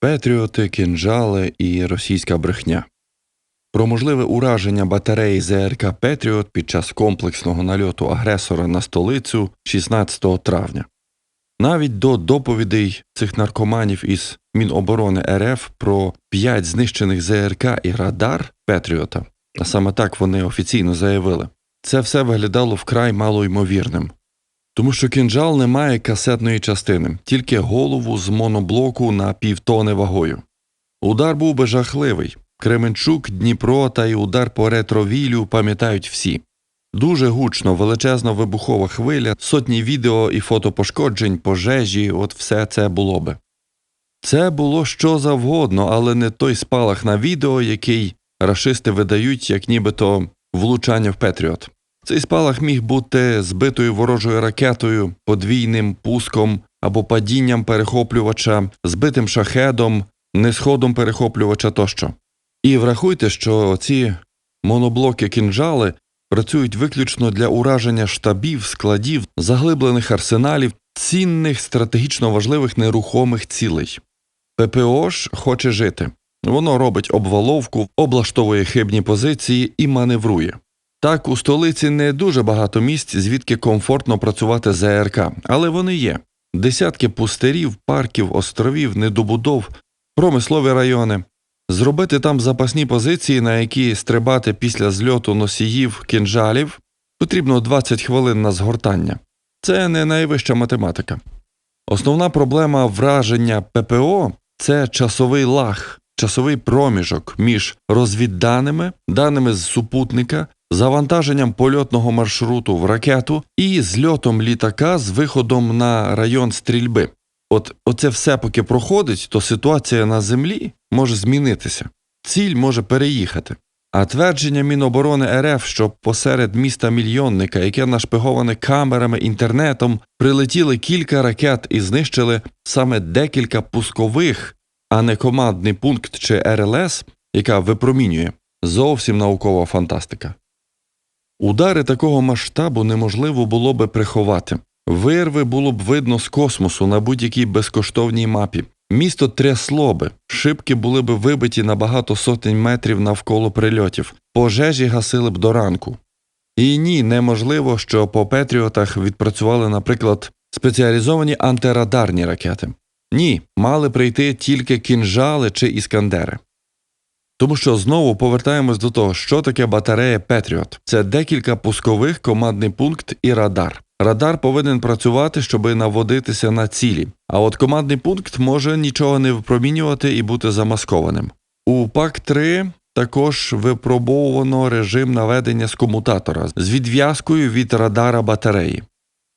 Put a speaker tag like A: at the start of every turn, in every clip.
A: Петріоти, кінжали і російська брехня. Про можливе ураження батареї ЗРК Петріот під час комплексного нальоту агресора на столицю 16 травня. Навіть до доповідей цих наркоманів із Міноборони РФ про п'ять знищених ЗРК і радар Петріота, а саме так вони офіційно заявили, це все виглядало вкрай малоймовірним. Тому що кінжал не має касетної частини, тільки голову з моноблоку на півтони вагою. Удар був би жахливий. Кременчук, Дніпро та й удар по ретровілю пам'ятають всі. Дуже гучно, величезна вибухова хвиля, сотні відео і фотопошкоджень, пожежі, от все це було би. Це було що завгодно, але не той спалах на відео, який рашисти видають, як нібито влучання в Петріот. Цей спалах міг бути збитою ворожою ракетою, подвійним пуском або падінням перехоплювача, збитим шахедом, несходом перехоплювача тощо. І врахуйте, що ці моноблоки кінжали працюють виключно для ураження штабів, складів, заглиблених арсеналів, цінних стратегічно важливих нерухомих цілей. ППО ж хоче жити. Воно робить обваловку, облаштовує хибні позиції і маневрує. Так, у столиці не дуже багато місць, звідки комфортно працювати ЗРК, але вони є. Десятки пустирів, парків, островів, недобудов, промислові райони. Зробити там запасні позиції, на які стрибати після зльоту носіїв кінжалів, потрібно 20 хвилин на згортання. Це не найвища математика. Основна проблема враження ППО це часовий лаг, часовий проміжок між розвідданими, даними з супутника, завантаженням польотного маршруту в ракету і зльотом літака з виходом на район стрільби. От оце все поки проходить, то ситуація на землі може змінитися, ціль може переїхати. А твердження Міноборони РФ, що посеред міста мільйонника, яке нашпиговане камерами, інтернетом, прилетіли кілька ракет і знищили саме декілька пускових, а не командний пункт чи РЛС, яка випромінює, зовсім наукова фантастика. Удари такого масштабу неможливо було би приховати. Вирви було б видно з космосу на будь-якій безкоштовній мапі. Місто трясло би, шибки були б вибиті на багато сотень метрів навколо прильотів, пожежі гасили б до ранку. І ні, неможливо, що по Петріотах відпрацювали, наприклад, спеціалізовані антирадарні ракети. Ні, мали прийти тільки кінжали чи іскандери. Тому що знову повертаємось до того, що таке батарея Петріот. Це декілька пускових, командний пункт і радар. Радар повинен працювати, щоб наводитися на цілі, а от командний пункт може нічого не випромінювати і бути замаскованим. У ПАК-3 також випробовувано режим наведення з комутатора з відв'язкою від радара батареї.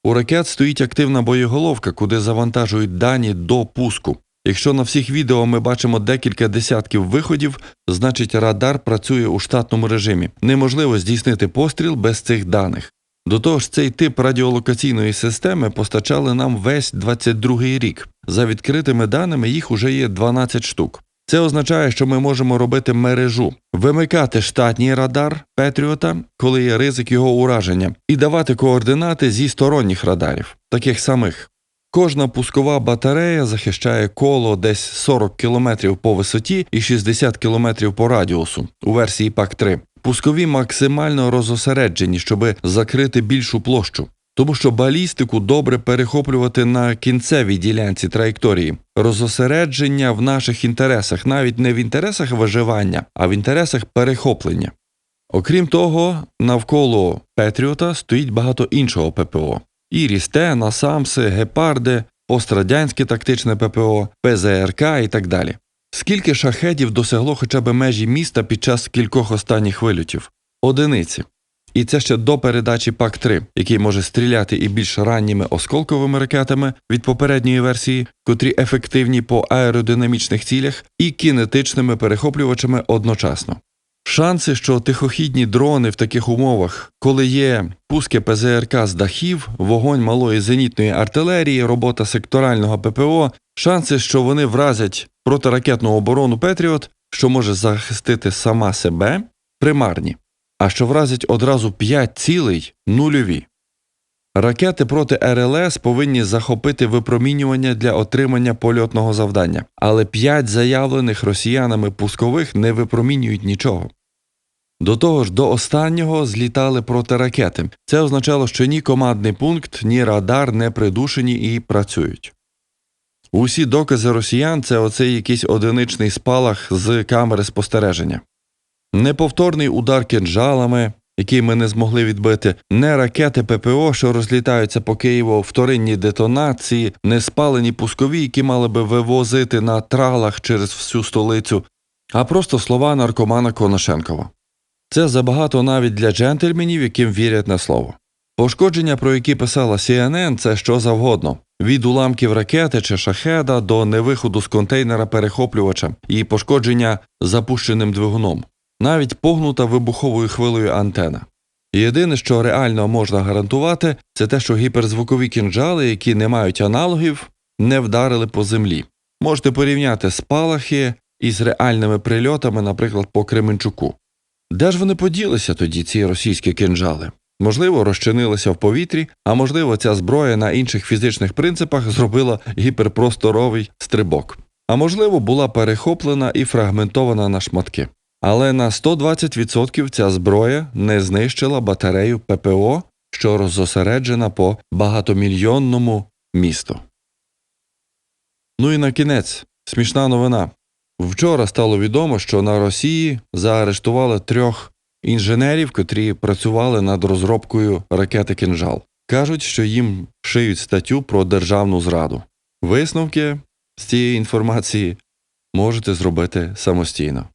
A: У ракет стоїть активна боєголовка, куди завантажують дані до пуску. Якщо на всіх відео ми бачимо декілька десятків виходів, значить радар працює у штатному режимі. Неможливо здійснити постріл без цих даних. До того ж, цей тип радіолокаційної системи постачали нам весь 22-й рік. За відкритими даними їх уже є 12 штук. Це означає, що ми можемо робити мережу, вимикати штатній радар Петріота, коли є ризик його ураження, і давати координати зі сторонніх радарів, таких самих. Кожна пускова батарея захищає коло десь 40 км по висоті і 60 км по радіусу у версії ПАК-3. Пускові максимально розосереджені, щоб закрити більшу площу. Тому що балістику добре перехоплювати на кінцевій ділянці траєкторії. Розосередження в наших інтересах, навіть не в інтересах виживання, а в інтересах перехоплення. Окрім того, навколо Петріота стоїть багато іншого ППО. І Рісте, Насамси, Гепарди, пострадянське тактичне ППО, ПЗРК і так далі. Скільки шахедів досягло хоча б межі міста під час кількох останніх вильотів? Одиниці. І це ще до передачі ПАК-3, який може стріляти і більш ранніми осколковими ракетами від попередньої версії, котрі ефективні по аеродинамічних цілях, і кінетичними перехоплювачами одночасно. Шанси, що тихохідні дрони в таких умовах, коли є пуски ПЗРК з дахів, вогонь малої зенітної артилерії, робота секторального ППО, шанси, що вони вразять протиракетну оборону Петріот, що може захистити сама себе, примарні, а що вразять одразу 5 цілей нульові. Ракети проти РЛС повинні захопити випромінювання для отримання польотного завдання, але п'ять заявлених росіянами пускових не випромінюють нічого. До того ж, до останнього злітали протиракети. Це означало, що ні командний пункт, ні радар не придушені і працюють. Усі докази росіян це оцей якийсь одиничний спалах з камери спостереження. Неповторний удар кинджалами, який ми не змогли відбити, не ракети ППО, що розлітаються по Києву, вторинні детонації, не спалені пускові, які мали би вивозити на тралах через всю столицю, а просто слова наркомана Коношенкова. Це забагато навіть для джентльменів, яким вірять на слово. Пошкодження, про які писала CNN, це що завгодно. Від уламків ракети чи шахеда до невиходу з контейнера перехоплювача і пошкодження запущеним двигуном, навіть погнута вибуховою хвилею антена. Єдине, що реально можна гарантувати, це те, що гіперзвукові кінжали, які не мають аналогів, не вдарили по землі. Можете порівняти спалахи із реальними прильотами, наприклад, по Кременчуку. Де ж вони поділися тоді, ці російські кинжали? Можливо, розчинилися в повітрі, а можливо, ця зброя на інших фізичних принципах зробила гіперпросторовий стрибок. А можливо, була перехоплена і фрагментована на шматки. Але на 120% ця зброя не знищила батарею ППО, що роззосереджена по багатомільйонному місту. Ну і на кінець смішна новина. Вчора стало відомо, що на Росії заарештували трьох інженерів, котрі працювали над розробкою ракети «Кинжал». Кажуть, що їм шиють статтю про державну зраду. Висновки з цієї інформації можете зробити самостійно.